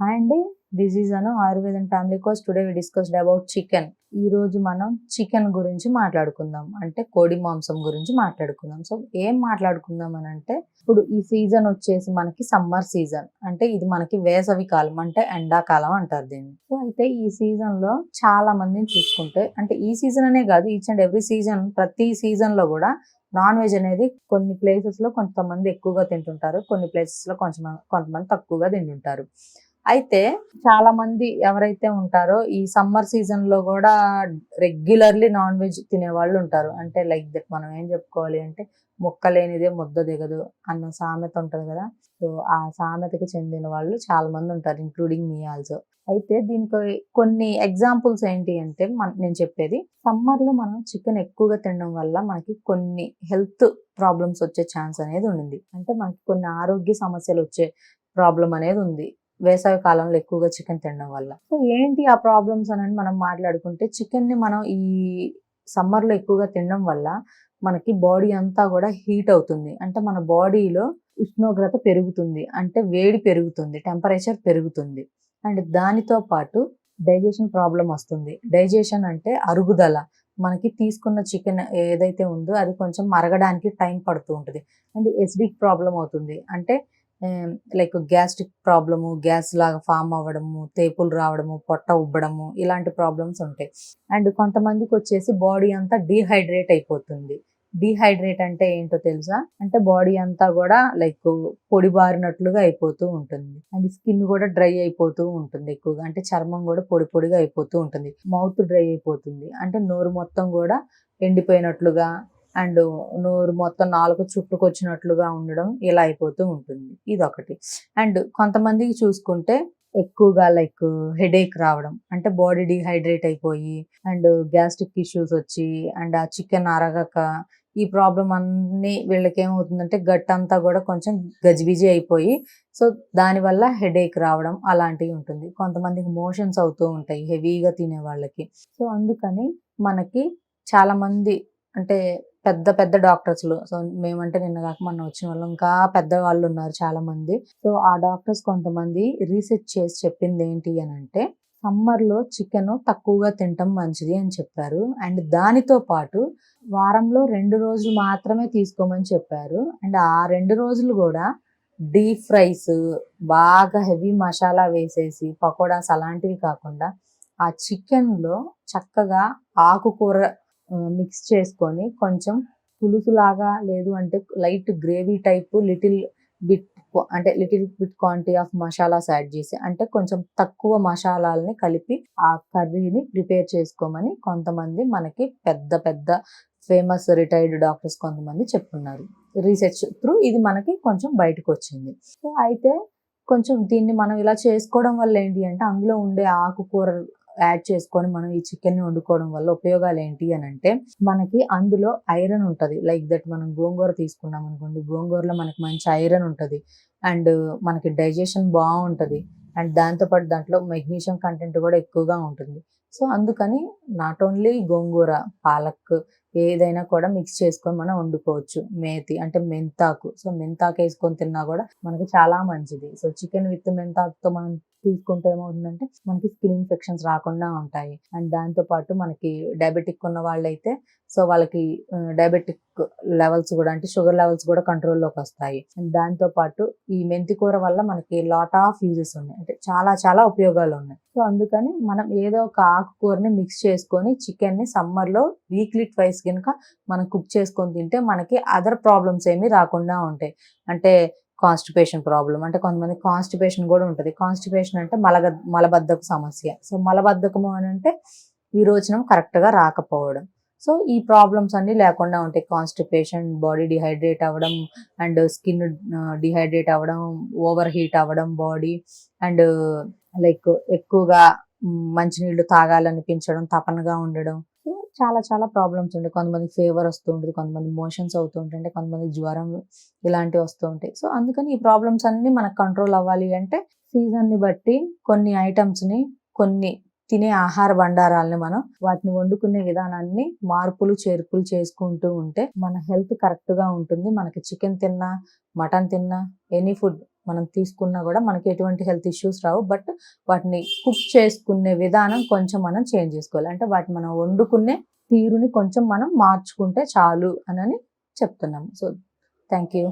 And disease అను ఆయుర్వేదం family course today we discussed about chicken ఈ రోజు మనం చికెన్ గురించి మాట్లాడుకుందాం. అంటే కోడి మాంసం గురించి మాట్లాడుకుందాం. సో ఏం మాట్లాడుకుందాం అని అంటే ఇప్పుడు ఈ సీజన్ వచ్చేసి మనకి సమ్మర్ సీజన్ అంటే ఇది మనకి వేసవి కాలం అంటే ఎండాకాలం అంటారు దీన్ని. సో అయితే ఈ సీజన్లో చాలా మందిని చూసుకుంటే అంటే ఈ సీజన్ అనే కాదు ఈచ్ అండ్ ఎవ్రీ సీజన్ ప్రతి సీజన్లో కూడా నాన్ వెజ్ అనేది కొన్ని ప్లేసెస్లో కొంతమంది ఎక్కువగా తింటుంటారు కొన్ని ప్లేసెస్లో కొంచెం కొంతమంది తక్కువగా తింటుంటారు. అయితే చాలా మంది ఎవరైతే ఉంటారో ఈ సమ్మర్ సీజన్లో కూడా రెగ్యులర్లీ నాన్ వెజ్ తినే వాళ్ళు ఉంటారు. అంటే లైక్ దట్ మనం ఏం చెప్పుకోవాలి అంటే ముక్క లేనిదే ముద్ద దిగదు అన్న సామెత ఉంటుంది కదా. సో ఆ సామెతకి చెందిన వాళ్ళు చాలా మంది ఉంటారు ఇంక్లూడింగ్ మీ ఆల్సో అయితే దీనికి కొన్ని ఎగ్జాంపుల్స్ ఏంటి అంటే మన నేను చెప్పేది సమ్మర్లో మనం చికెన్ ఎక్కువగా తినడం వల్ల మనకి కొన్ని హెల్త్ ప్రాబ్లమ్స్ వచ్చే ఛాన్స్ అనేది ఉండింది. అంటే మనకి కొన్ని ఆరోగ్య సమస్యలు వచ్చే ప్రాబ్లం అనేది ఉంది. వేసవి కాలంలో ఎక్కువగా చికెన్ తినడం వల్ల. సో ఏంటి ఆ ప్రాబ్లమ్స్ అని మనం మాట్లాడుకుంటే చికెన్ని మనం ఈ సమ్మర్లో ఎక్కువగా తినడం వల్ల మనకి బాడీ అంతా కూడా హీట్ అవుతుంది. అంటే మన బాడీలో ఉష్ణోగ్రత పెరుగుతుంది. అంటే వేడి పెరుగుతుంది. టెంపరేచర్ పెరుగుతుంది. అండ్ దానితో పాటు డైజెషన్ ప్రాబ్లం వస్తుంది. డైజెషన్ అంటే అరుగుదల. మనకి తీసుకున్న చికెన్ ఏదైతే ఉందో అది కొంచెం మరగడానికి టైం పడుతూ ఉంటుంది. అండ్ ఎసిడిక్ ప్రాబ్లం అవుతుంది. అంటే లైక్ గ్యాస్ట్రిక్ ప్రాబ్లము గ్యాస్ లాగా ఫామ్ అవ్వడము తేపులు రావడము పొట్ట ఉబ్బడము ఇలాంటి ప్రాబ్లమ్స్ ఉంటాయి. అండ్ కొంతమందికి వచ్చేసి బాడీ అంతా డీహైడ్రేట్ అయిపోతుంది. డీహైడ్రేట్ అంటే ఏంటో తెలుసా? అంటే బాడీ అంతా కూడా లైక్ పొడి బారినట్లుగా అయిపోతూ ఉంటుంది. అండ్ స్కిన్ కూడా డ్రై అయిపోతూ ఉంటుంది ఎక్కువగా. అంటే చర్మం కూడా పొడి పొడిగా అయిపోతూ ఉంటుంది. మౌత్ డ్రై అయిపోతుంది. అంటే నోరు మొత్తం కూడా ఎండిపోయినట్లుగా అండ్ నోరు మొత్తం నాలుగు చుట్టుకొచ్చినట్లుగా ఉండడం ఇలా అయిపోతూ ఉంటుంది. ఇది ఒకటి అండ్ కొంతమందికి చూసుకుంటే ఎక్కువగా లైక్ హెడేక్ రావడం. అంటే బాడీ డిహైడ్రేట్ అయిపోయి అండ్ గ్యాస్ట్రిక్ ఇష్యూస్ వచ్చి అండ్ ఆ చికెన్ అరగక ఈ ప్రాబ్లం అన్నీ వీళ్ళకి ఏమవుతుందంటే గట్ అంతా కూడా కొంచెం గజిబిజి అయిపోయి సో దానివల్ల హెడేక్ రావడం అలాంటివి ఉంటుంది. కొంతమందికి మోషన్స్ అవుతూ ఉంటాయి హెవీగా తినే వాళ్ళకి. సో అందుకని మనకి చాలామంది అంటే పెద్ద పెద్ద డాక్టర్స్లు సో మేమంటే నిన్న కాక మొన్న వచ్చిన వాళ్ళు. ఇంకా పెద్ద వాళ్ళు ఉన్నారు చాలా మంది సో ఆ డాక్టర్స్ కొంతమంది రీసెర్చ్ చేసి చెప్పింది ఏంటి అని అంటే సమ్మర్లో చికెన్ తక్కువగా తినటం మంచిది అని చెప్పారు. అండ్ దానితో పాటు వారంలో రెండు రోజులు మాత్రమే తీసుకోమని చెప్పారు. అండ్ ఆ రెండు రోజులు కూడా డీప్ ఫ్రైస్ బాగా హెవీ మసాలా వేసేసి పకోడాస్ అలాంటివి కాకుండా ఆ చికెన్లో చక్కగా ఆకుకూర మిక్స్ చేసుకొని కొంచెం పులుసులాగా లేదు అంటే light gravy type little bit అంటే little bit quantity of masalas add చేసి అంటే కొంచెం తక్కువ మసాలాలని కలిపి ఆ కర్రీని ప్రిపేర్ చేసుకోమని కొంతమంది మనకి పెద్ద పెద్ద ఫేమస్ రిటైర్డ్ డాక్టర్స్ కొంతమంది చెప్తున్నారు. రీసెర్చ్ త్రూ ఇది మనకి కొంచెం బయటకు వచ్చింది సో అయితే కొంచెం దీన్ని మనం ఇలా చేసుకోవడం వల్ల ఏంటి అంటే అందులో ఉండే ఆకుకూర యాడ్ చేసుకొని మనం ఈ చికెన్ వండుకోవడం వల్ల ఉపయోగాలు ఏంటి అని అంటే మనకి అందులో ఐరన్ ఉంటుంది. లైక్ దట్ మనం గోంగూర తీసుకున్నాం అనుకోండి గోంగూరలో మనకి మంచి ఐరన్ ఉంటుంది. అండ్ మనకి డైజెషన్ బాగుంటుంది. అండ్ దాంతోపాటు దాంట్లో మెగ్నీషియం కంటెంట్ కూడా ఎక్కువగా ఉంటుంది. సో అందుకని నాట్ ఓన్లీ గోంగూర పాలక్ ఏదైనా కూడా మిక్స్ చేసుకొని మనం వండుకోవచ్చు. మేతి అంటే మెంతాకు. సో మెంతాకు వేసుకొని తిన్నా కూడా మనకి చాలా మంచిది. సో చికెన్ విత్ మెంతాకుతో మనం తీసుకుంటే ఏమవుతుందంటే మనకి స్కిన్ ఇన్ఫెక్షన్స్ రాకుండా ఉంటాయి. అండ్ దాంతో పాటు మనకి డయాబెటిక్ ఉన్న వాళ్ళైతే సో వాళ్ళకి డయాబెటిక్ లెవెల్స్ కూడా అంటే షుగర్ లెవెల్స్ కూడా కంట్రోల్లోకి వస్తాయి. అండ్ దాంతో పాటు ఈ మెంతి కూర వల్ల మనకి లాట్ ఆఫ్ యూజెస్ ఉన్నాయి. అంటే చాలా చాలా ఉపయోగాలు ఉన్నాయి. సో అందుకని మనం ఏదో ఒక ఆకుకూరని మిక్స్ చేసుకొని చికెన్ని సమ్మర్లో వీక్లీ ట్వైస్ కనుక మనం కుక్ చేసుకొని తింటే మనకి అదర్ ప్రాబ్లమ్స్ ఏమీ రాకుండా ఉంటాయి. అంటే కాన్స్టిపేషన్ ప్రాబ్లం అంటే కొంతమంది కాన్స్టిపేషన్ కూడా ఉంటుంది. కాన్స్టిపేషన్ అంటే మలగ మలబద్ధక సమస్య. సో మలబద్ధకము అని అంటే విరోచనం కరెక్ట్గా రాకపోవడం. సో ఈ ప్రాబ్లమ్స్ అన్ని లేకుండా ఉంటాయి. కాన్స్టిపేషన్ బాడీ డిహైడ్రేట్ అవ్వడం అండ్ స్కిన్ డిహైడ్రేట్ అవ్వడం ఓవర్ హీట్ అవ్వడం బాడీ అండ్ లైక్ ఎక్కువగా మంచినీళ్ళు తాగాలనిపించడం తపనగా ఉండడం. చాలా చాలా ప్రాబ్లమ్స్ ఉంటాయి. కొంతమంది ఫీవర్ వస్తూ ఉంటుంది కొంతమంది మోషన్స్ అవుతూ ఉంటుంటే కొంతమంది జ్వరం ఇలాంటివి వస్తూ ఉంటాయి. సో అందుకని ఈ ప్రాబ్లమ్స్ అన్నీ మనకు కంట్రోల్ అవ్వాలి అంటే సీజన్ని బట్టి కొన్ని ఐటమ్స్ని కొన్ని తినే ఆహార భండారాలని మనం వాటిని వండుకునే విధానాన్ని మార్పులు చేర్పులు చేసుకుంటూ ఉంటే మన హెల్త్ కరెక్ట్గా ఉంటుంది. మనకి చికెన్ తిన్నా మటన్ తిన్నా ఎనీ ఫుడ్ మనం తీసుకున్నా కూడా మనకి ఎటువంటి హెల్త్ ఇష్యూస్ రావు. బట్ వాటిని కుక్ చేసుకునే విధానం కొంచెం మనం చేంజ్ చేసుకోవాలి. అంటే వాటిని మనం వండుకునే తీరుని కొంచెం మనం మార్చుకుంటే చాలు అని చెప్తున్నాము. So thank you